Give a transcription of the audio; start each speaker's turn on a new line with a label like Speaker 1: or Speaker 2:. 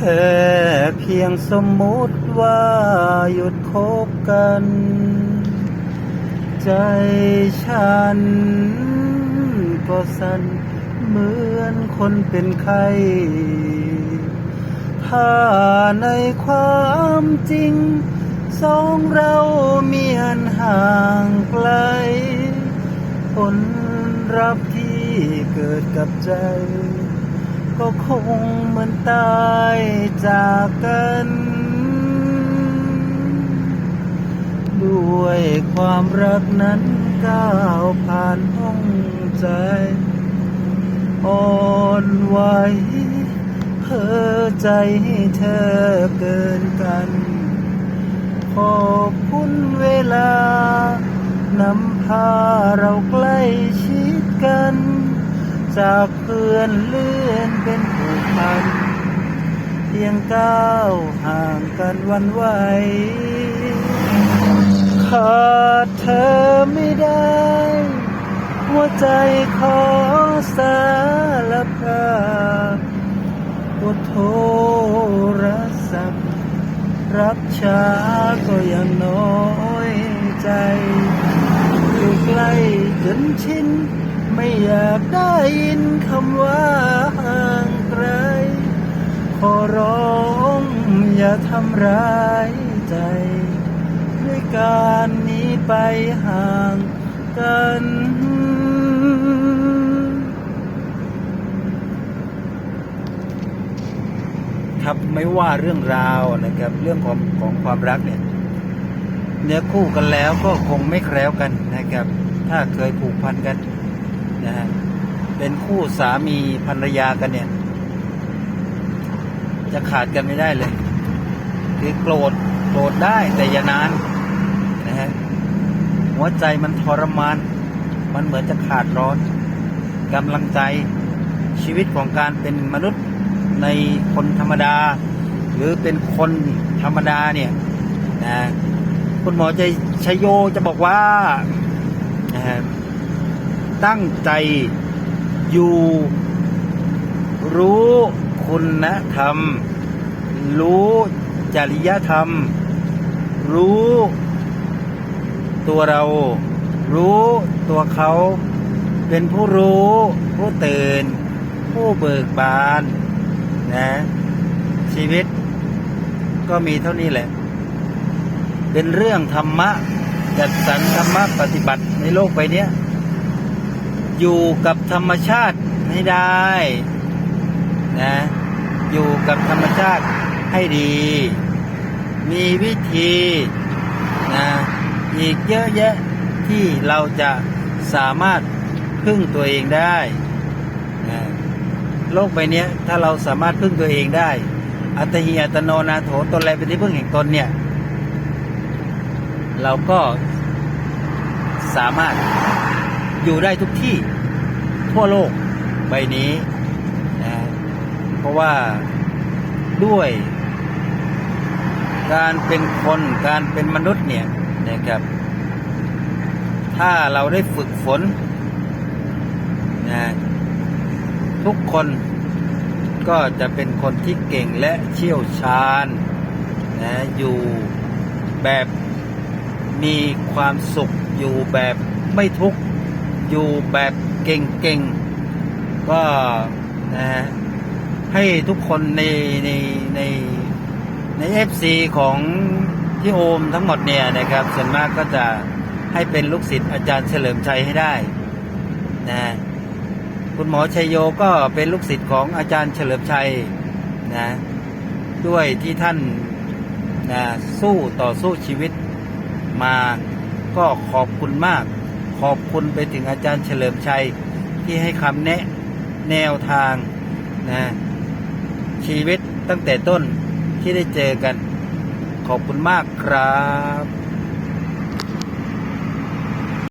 Speaker 1: ค่เพียงสมมุติว่าหยุดคบกัน ใจฉันก็สั่นเหมือนคนเป็นไข้ถ้าในความจริง สองเรามีอันห่างไกล ผลรับที่เกิดกับใจ ก็คงเหมือนตายจากกัน ด้วยความรักนั้นก้าวผ่านห้องใจ อ่อนไหวเพ้อใจให้เธอเกินกัน ขอบคุณเวลานำพาเราใกล้ชิดกัน จากเพื่อนเลื่อนเป็นผูกพัน เพียงก้าวห่างกันวันไหวขาดเธอไม่ได้ หัวใจขอสารภาพว่าโทรศัพท์รับช้าก็ยังน้อยใจอยู่ใกล้จนชิน ไม่อยากได้ยินคำว่าห่างไกล ขอร้องอย่าทำร้ายใจ ด้วยการหนี้ไปห่างกันครับไม่ว่าเรื่องราวนะครับ เรื่องของของความรักเนี่ย เนื้อคู่กันแล้วก็คงไม่แคล้วกันนะครับ ถ้าเคยผูกพันกัน นะฮะเป็นคู่สามีภรรยากันเนี่ย จะขาดกันไม่ได้เลยคือโกรธโกรธได้แต่อย่านานนะฮะหัวใจมันทรมาน มันเหมือนจะขาดร้อนกำลังใจชีวิตของการเป็นมนุษย์ในคนธรรมดา หรือเป็นคนธรรมดาเนี่ยนะคุณหมอใจชยโยจะบอกว่านะฮะ ตั้งใจอยู่ รู้คุณธรรม รู้จริยธรรม รู้ตัวเรา รู้ตัวเขา เป็นผู้รู้ ผู้ตื่น ผู้เบิกบานนะชีวิตก็มีเท่านี้แหละ เป็นเรื่องธรรมะ จัดสรรธรรมะปฏิบัติในโลกใบเนี้ย อยู่กับธรรมชาติให้ได้นะอยู่กับธรรมชาติให้ดี มีวิธีนะอีกเยอะแยะที่เราจะสามารถพึ่งตัวเองได้นะโลกใบนี้ถ้าเราสามารถพึ่งตัวเองได้ อัตหิอัตโนนาโถตนแลเป็นที่พึ่งแห่งตนเนี่ยเราก็สามารถ อยู่ได้ทุกที่ทั่วโลกใบนี้นะเพราะว่าด้วย การเป็นคนการเป็นมนุษย์เนี่ยนะครับ ถ้าเราได้ฝึกฝนนะทุกคนก็จะเป็นคนที่เก่งและเชี่ยวชาญนะอยู่แบบมีความสุขอยู่แบบไม่ทุกข์ อยู่แบบเก่งๆ ก็นะฮะให้ทุกคนในในในในเอฟซีของที่โอมทั้งหมดเนี่ยนะครับ ส่วนมากก็จะให้เป็นลูกศิษย์อาจารย์เฉลิมชัยให้ได้นะคุณหมอชัยโยก็เป็นลูกศิษย์ของอาจารย์เฉลิมชัยนะด้วยที่ท่านนะสู้ต่อสู้ชีวิตมาก็ขอบคุณมาก ขอบคุณไปถึงอาจารย์เฉลิมชัย ที่ให้คำแนะแนวทางนะชีวิตตั้งแต่ต้นที่ได้เจอกัน ขอบคุณมากครับ